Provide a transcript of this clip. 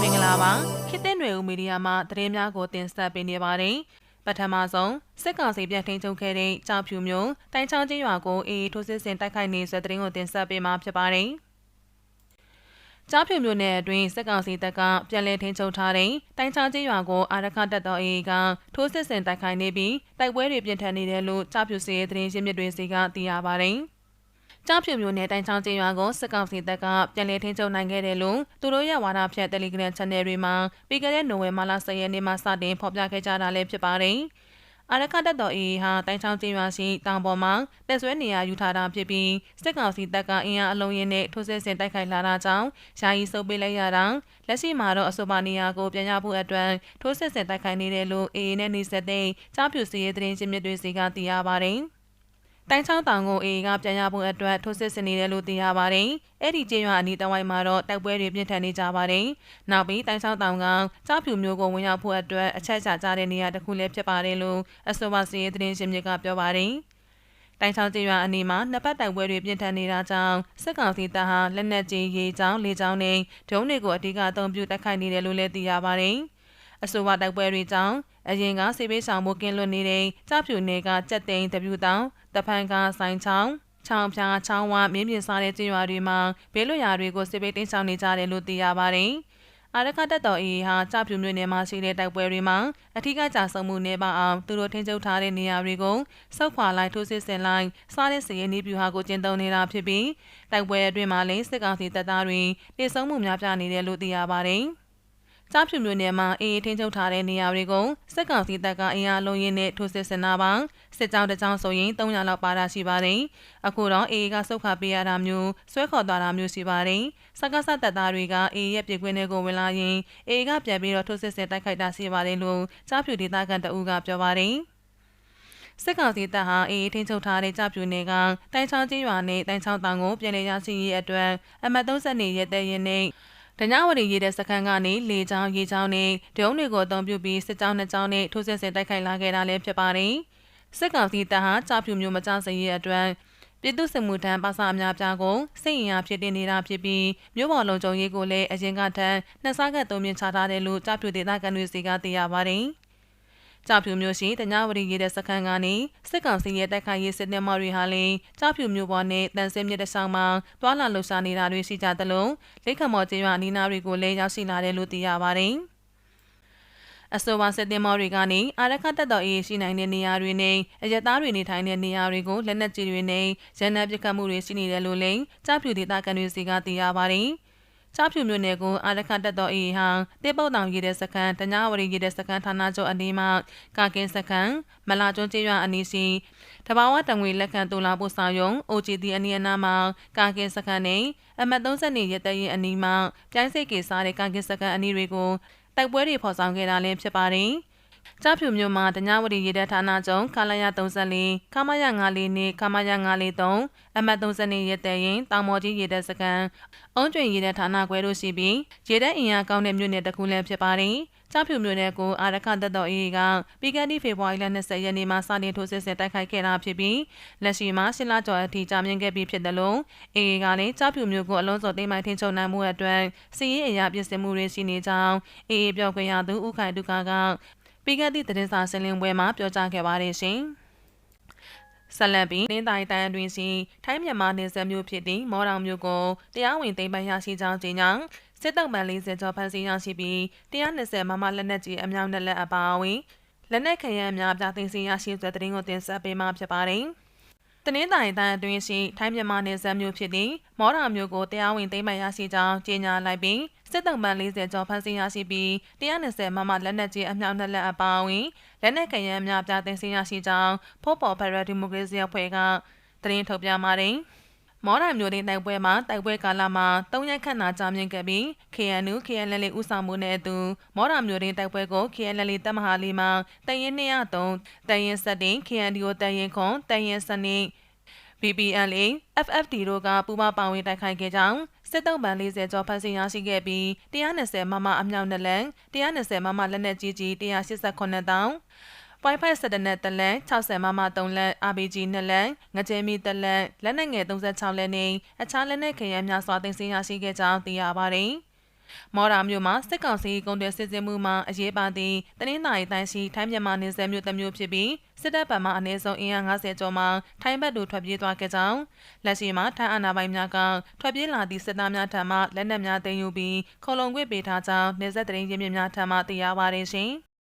မင်္ဂလာပါခေတ်သစ်ຫນွေဦးမီဒီယာမှသတင်းများကိုတင်ဆက်ပေးနေပါတယ်ပထမဆုံးစစ်ကောင်စီပြန်ထိန်ချုပ်ခဲ့တဲ့ကြောက်ဖြူမျိုးတိုင်ချောင်းချင်းရွာကိုအေးထိုးစစ်ဆင်တိုက်ခိုက်နေဆွဲသတင်းကိုတင်ဆက်ပေးမှာဖြစ်ပါတယ်ကြားဖြူမျိုးနယ်အတွင်းစစ်ကောင်စီတပ်ကပြန်လည်ထိန်းချုပ်ထားတဲ့တိုင်ချောင်းချင်းရွာကိုအာရခတပ်တော်အေးကထိုးစစ်ဆင်တိုက်ခိုက်နေပြီးတိုက်ပွဲတွေပြင်းထန်နေတယ်လို့ကြားဖြူစီရဲ့သတင်းရင်းမြစ်တွေစီကသိရပါတယ်။ ကြောက်ဖြူမျိုးနဲ့တိုင်ချောင်းကျေးရွာကိုစစ်ကောင်စီတပ်ကပြန်လည်ထိန်းချုပ်နိုင်ခဲ့တယ်လို့သူတို့ရဲ့ဝါဒဖြန့် Telegram Channel တွေမှာပြီးခဲ့တဲ့နိုဝင်ဘာလ10ရက်နေ့မှာစတင်ဖော်ပြခဲ့ကြတာလည်းဖြစ်ပါတယ်။အာရခတက်တော်အေဟာတိုင်ချောင်းကျေးရွာရှိတောင်ပေါ်မှာတက်ဆွဲနေရယူထားတာဖြစ်ပြီးစစ်ကောင်စီတပ်ကအင်အားအလုံးရင်းနဲ့ထိုးစစ်ဆင်တိုက်ခိုက်လာတာကြောင့်ယာယီဆုပ်ပေးလိုက်ရတာလက်ရှိမှာတော့အဆိုပါနေရာကိုပြန်ရဖို့အတွက်ထိုးစစ်ဆင်တိုက်ခိုက်နေတယ်လို့အေအေနဲ့နေဆက်တဲ့ကြားဖြူစီရဲ့သတင်းချင်းမြစ်တွေစီကသိရပါတယ်။ တိုင်းချောင်းတောင်ကိုအေအေကပြန်ရဖို့အတွက်ထိုးစစ်ဆင်နေတယ်လို့သိရပါတယ်။အဲ့ဒီကျေးရွာအနီးတဝိုက်မှာတော့တိုက်ပွဲတွေပြင်းထန်နေကြပါတယ်။နောက်ပြီးတိုင်းချောင်းတောင်ကကြားဖြူမျိုးကိုဝင်ရောက်ဖို့အတွက်အချက်ချကြတဲ့နေရာတစ်ခုလည်းဖြစ်ပါတယ်လို့အဆိုပါစီရေးသတင်းရှင်မြစ်ကပြောပါတယ်။တိုင်းချောင်းကျေးရွာအနီးမှာနှစ်ပတ်တိုက်ပွဲတွေပြင်းထန်နေတာကြောင့်စစ်ကောင်စီတပ်ဟာလက်နက်ကြီးရေချောင်းလေချောင်းနဲ့ဒုံးတွေကိုအဓိကအသုံးပြုတိုက်ခိုက်နေတယ်လို့လည်းသိရပါတယ်။ အဆိုပါတိုက်ပွဲတွေကြောင့်အရင်ကစေဘေးဆောင်မှုကင်းလွတ်နေတဲ့ကြားဖြူနယ်ကကြက်သိန်းတပြူတောင်တဖန်ကဆိုင်ချောင်းချောင်းဖြာချောင်းဝမင်းမြင့်စားတဲ့ကျေးရွာတွေမှာဘေးလွတ်ရာတွေကိုစစ်ဘေးတင်းဆောင်နေကြတယ်လို့သိရပါတယ်။အာရခတက်တော်အေဟာကြပြူမြို့နယ်မှာရှိတဲ့တိုက်ပွဲတွေမှာအထူးကကြာဆုံးမှုနေပါအောင်သူတို့ထိန်းချုပ်ထားတဲ့နေရာတွေကိုစောက်ခွာလိုက်ထိုးစစ်ဆင်လိုက်စားတဲ့စည်ရင်းဤပြူဟာကိုကျင်းသုံးနေတာဖြစ်ပြီးတိုက်ပွဲအတွင်းမှာလည်းစစ်ကောင်စီတပ်သားတွေတေဆုံးမှုများပြားနေတယ်လို့သိရပါတယ်။ ကြားဖြူမျိုးနယ်မှာအေးအေးထိန်းချုပ်ထားတဲ့နေရာတွေကိုစစ်ကောင်စီတပ်ကအင်အားလုံးရင်းနဲ့ထိုးစစ်ဆင်တာပါစစ်ကြောင်းတစ်ကြောင်းဆိုရင်300လောက်ပါတာရှိပါတယ်အခုတော့အေးအေးကစုတ်ခါပေးရတာမျိုးဆွဲခေါ်သွားတာမျိုးရှိပါတယ်စကားဆက်တပ်သားတွေကအေးရဲ့ပြည်ခွင်းတွေကိုဝင်လာရင်အေးကပြန်ပြီးတော့ထိုးစစ်ဆင်တိုက်ခိုက်တာရှိပါတယ်လို့ကြားဖြူဒေသခံတအူးကပြောပါတယ်စစ်ကောင်စီတပ်ဟာအေးထိန်းချုပ်ထားတဲ့ကြပြူနယ်ကတိုင်ချောင်းကြီးရွာနဲ့တိုင်ချောင်းတောင်ကိုပြည်လည်ရရှိရေးအတွက်အမတ်30နေရဲတဲ့ရင်နဲ့ ဒညဝတီရေးတဲ့စခန်းကနေလေချောင်းရေချောင်းနဲ့ဒုံးတွေကိုအသုံးပြုပြီးစစ်ကြောင်းနှစ်ကြောင်းနဲ့ထိုးစစ်ဆင်တိုက်ခိုက်လာခဲ့တာလည်းဖြစ်ပါတယ်။စစ်ကောင်စီတပ်ဟာကြာဖြူမျိုးမကြစရေးအတွက်ပြည်သူ့စစ်မှုထမ်းပါစာအများပြားကိုစိတ်ရင်အားဖြစ်တင်နေတာဖြစ်ပြီးမြို့ပေါ်လုံခြုံရေးကိုလည်းအရင်ကထက်နှစ်ဆကသုံးမြင့်ချထားတယ်လို့ကြာဖြူဒေသခံတွေစီကသိရပါတယ်။ ကြောက်ဖြူမျိုးရှိတညဝရီရေးတဲ့စခန်းကနေစစ်ကောင်စီရဲ့တိုက်ခိုက်ရေးစစ်နှမတွေဟာလည်းကြောက်ဖြူမျိုးပေါ်နဲ့တန်ဆင်းမြစ်တဆောင်မှာတွာလာလှုပ်ရှားနေတာတွေရှိကြသလိုလက်ခမော်ကျေးရွာနီနာတွေကိုလည်းရောက်ရှိလာတယ်လို့သိရပါတယ်။အဆိုပါစစ်တင်မောတွေကနေအာရခတ်တပ်တော်အေးရှိနိုင်တဲ့နေရာတွေနဲ့အရသားတွေနေထိုင်တဲ့နေရာတွေကိုလက်နက်ကြီးတွေနဲ့ရန်နံပစ်ခတ်မှုတွေရှိနေတယ်လို့လည်းကြားဖြူဒေသခံတွေစီကသိရပါတယ်။ ချားဖြူမြို့နယ်ကိုအာရခတက်တော်အေဟန်တေပုတ်တောင်ရေးတဲ့စခန်းတညာဝရီရေးတဲ့စခန်းဌာနချုပ်အနီးမှာကာကင်းစခန်းမလာကျွန်းကျေးရွာအနီးရှိတဘာဝတံငွေလက်ခံတူလာဖို့ဆောင်ယုံ OGD အနီးအနားမှာကာကင်းစခန်းနဲ့အမတ်30နေရတဲ့ရင်အနီးမှာပြိုင်းစိတ်ကေစားတဲ့ကာကင်းစခန်းအနီးတွေကိုတိုက်ပွဲတွေဖော်ဆောင်ခဲ့တာလည်းဖြစ်ပါတယ်။ ကြားဖြူမြို့မှာတညဝတီရေတပ်ဌာနချုပ်ခလာရ34ခမရ94နဲ့ခမရ943အမှတ်30ရဲတဲ့ရင်တောင်မော်ကြီးရေတပ်စခန်းအုံးကျွင်ရေတပ်ဌာနခွဲတို့ရှိပြီးရေတပ်အင်အားကောင်းတဲ့မြို့နယ်တစ်ခုလည်းဖြစ်ပါတယ်။ကြားဖြူမြို့နယ်ကိုအာရခသက်တော်အေးကပြီးခဲ့တဲ့ဖေဖော်ဝါရီလ20ရက်နေ့မှာစတင်ထိုးစစ်ဆင်တိုက်ခိုက်ခဲ့တာဖြစ်ပြီးလက်ရှိမှာရှစ်လကျော်အထိကြာမြင့်ခဲ့ပြီးဖြစ်တယ်လို့အေးကလည်းကြားဖြူမြို့ကိုအလုံးစုံတိမ်မိုင်ထင်းချုံနိုင်မှုအတွက်စီးရေးအရာပြင်ဆင်မှုတွေရှိနေကြောင်းအေးပြောခွင့်ရသူဦးခိုင်ဒုက္ခက ပြီးခဲ့သည့်သတင်းစာဆင်းလင်းပွဲမှာပြောကြားခဲ့ပါတယ်ရှင်။ဆက်လက်ပြီးတင်းတိုင်းတိုင်းအတွင်းရှိထိုင်းမြန်မာနယ်စပ်မြို့ဖြစ်သည့်မော်တောင်မြို့ကိုတရားဝင်သိမ်းပိုက်ရရှိကြောင်းကြေညာစစ်တပ်မှန်40ကျော်ဖမ်းဆီးရရှိပြီး120မမလက်နက်ကြီးအမြောက်နဲ့လက်အပါအဝင်လက်နက်ခဲယမ်းများပြသိမ်းဆည်းရရှိတဲ့တဲ့ရင်ကိုတင်ဆက်ပေးမှာဖြစ်ပါတယ်။ တနင်္သာရီတိုင်းအတွင်းရှိထိုင်းမြန်မာနယ်စပ်မြို့ဖြစ်သည့်မော်ရာမြို့ကိုတရားဝင်သိမ်းပိုက်ရရှိကြောင်းကြေညာလိုက်ပြီးစစ်တပ်မှန်40ကျော်ဖမ်းဆီးရရှိပြီး120မမလက်နက်ကြီးအမြောက်နှစ်လက်အပါအဝင်လက်နက်ကရန်များပြသိမ်းဆည်းရရှိကြောင်းဖော့ပေါ်ဖက်ဒရယ်ဒီမိုကရေစီအဖွဲ့ကသတင်းထုတ်ပြန်ပါတယ်။ မော်ဒန်မျိုးတင်တိုက်ပွဲမှာတိုက်ပွဲကာလမှာ၃ရက်ခန့်သာကြာမြင့်ခဲ့ပြီး KNU KNL ဦးဆောင်မှုနဲ့အတူမော်ဒန်မျိုးတင်တိုက်ပွဲကို KNL တပ်မဟာလေးမှာတရင်203တရင်7 KNDO တရင်ခွန်တရင်စနစ် BBLA FFD တို့ကပူးပေါင်းပါဝင်တိုက်ခိုက်ခဲ့ကြောင်းစစ်တုံးပန်40ကျော်ဖမ်းဆီးရရှိခဲ့ပြီး120မမအမြောက်နှစ်လက်120မမလက်နက်ကြီးကြီး189တောင်း Wi-Fi 17နဲ့တလန်60မမ3လက် RPG 2လက်ငကြဲမီတလန်လက်နက်ငယ်36လက်နဲ့အခြားလက်နက်ခဲယမ်းများစွာတင်စီရရှိခဲ့ကြောင်းသိရပါတယ်။မော်ရာမြို့မှာစစ်ကောင်စီကုန်တယ်စစ်စစ်မှုမှအရေးပါသည့်တနင်္သာရီတိုင်းရှိထိုင်းမြန်မာနယ်စပ်မြို့တစ်မြို့ဖြစ်ပြီးစစ်တပ်ဗမာအနည်းဆုံးအင်အား90ကျော်မှထိုင်းဘက်သို့ထွက်ပြေးသွားခဲ့ကြောင်းလက်ရှိမှာထိုင်းအာဏာပိုင်များကထွက်ပြေးလာသည့်စစ်သားများထံမှလက်နက်များသိမ်းယူပြီးခုံလုံခွင့်ပေးထားကြောင်းနေဆက်တရင်ရင်းမြစ်များထံမှသိရပါတယ်ရှင်။